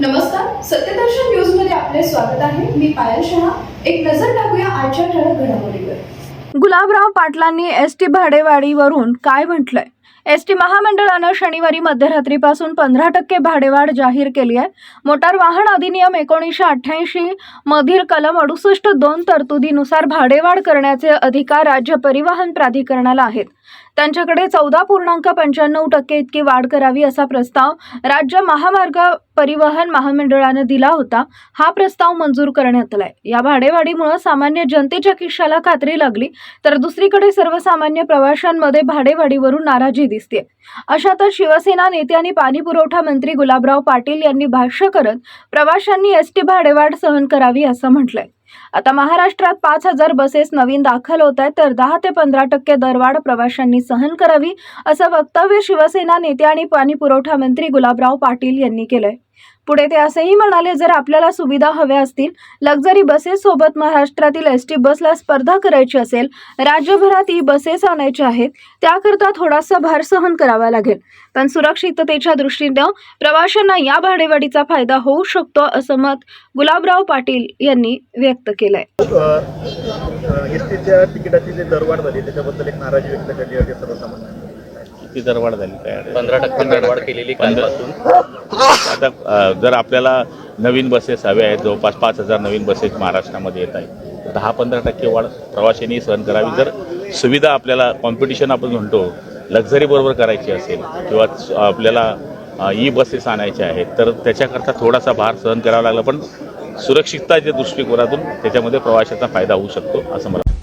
नमस्कार सत्यदर्शन न्यूजमध्ये आपले स्वागत आहे. मी पायल शहा. एक नजर टाकूया आजच्या ठळक घडामोडीवर. गुलाबराव पाटलांनी एस टी भाडेवाडीवरून काय म्हटलंय? एस टी महामंडळानं शनिवारी मध्यरात्रीपासून पंधरा टक्के भाडेवाढ जाहीर केली आहे. मोटार वाहन अधिनियम एकोणीसशे अठ्ठ्याऐंशी मधील कलम अडुसष्ट दोन तरतुदीनुसार भाडेवाढ करण्याचे अधिकार राज्य परिवहन प्राधिकरणाला आहेत. त्यांच्याकडे चौदा पूर्णांक पंच्याण्णव टक्के इतकी वाढ करावी असा प्रस्ताव राज्य महामार्ग परिवहन महामंडळानं दिला होता. हा प्रस्ताव मंजूर करण्यात आलाय. या भाडेवाढीमुळे सामान्य जनतेच्या खिशाला खात्री लागली तर दुसरीकडे सर्वसामान्य प्रवाशांमध्ये भाडेवाढीवरून नाराजी दिसते. अशातच शिवसेना नेते आणि पाणी पुरवठा मंत्री गुलाबराव पाटील यांनी भाष्य करत प्रवाशांनी एस टी भाडेवाढ सहन करावी असं म्हटलंय. आता महाराष्ट्रात पाच हजार बसेस नवीन दाखल होत आहेत तर दहा ते पंधरा टक्के दरवाढ प्रवाशांनी सहन करावी असं वक्तव्य शिवसेना नेते आणि पाणी पुरवठा मंत्री गुलाबराव पाटील यांनी केलंय. पुढे ते असेही म्हणाले जर आपल्याला सुविधा हव्या असतील लक्झरी बसेस सोबत महाराष्ट्रातील एस टी बसला स्पर्धा करायची असेल राज्यभरात ई बसेस आणायच्या आहेत त्याकरता थोडासा भार सहन करावा लागेल. पण सुरक्षिततेच्या दृष्टीनं प्रवाशांना या भाडेवाढीचा फायदा होऊ शकतो असं मत गुलाबराव पाटील यांनी व्यक्त केलंय. तिकिटाची जी दरवाढ झाली त्याच्याबद्दल एक नाराजी व्यक्त केली सर्वसामान्यांनी. सर्वसामान्य किती दरवाढ झाली काय पंधरा टक्के दरवाढ केलेली कालपासून. आता जर आपल्याला नवीन बसेस हव्या आहेत जवळपास पाच हजार नवीन बसेस महाराष्ट्रामध्ये येत आहेत तर दहा पंधरा टक्के वाढ प्रवाशांनी सहन करावी. जर सुविधा आपल्याला कॉम्पिटिशन आपण म्हणतो लक्झरी बरोबर करायची असेल किंवा आपल्याला ई बसेस आणायच्या आहेत तर त्याच्याकरता थोडासा भार सहन करावा लागला. पण सुरक्षितताच्या दृष्टिकोनातून त्याच्यामध्ये प्रवाशाचा फायदा होऊ शकतो असं मला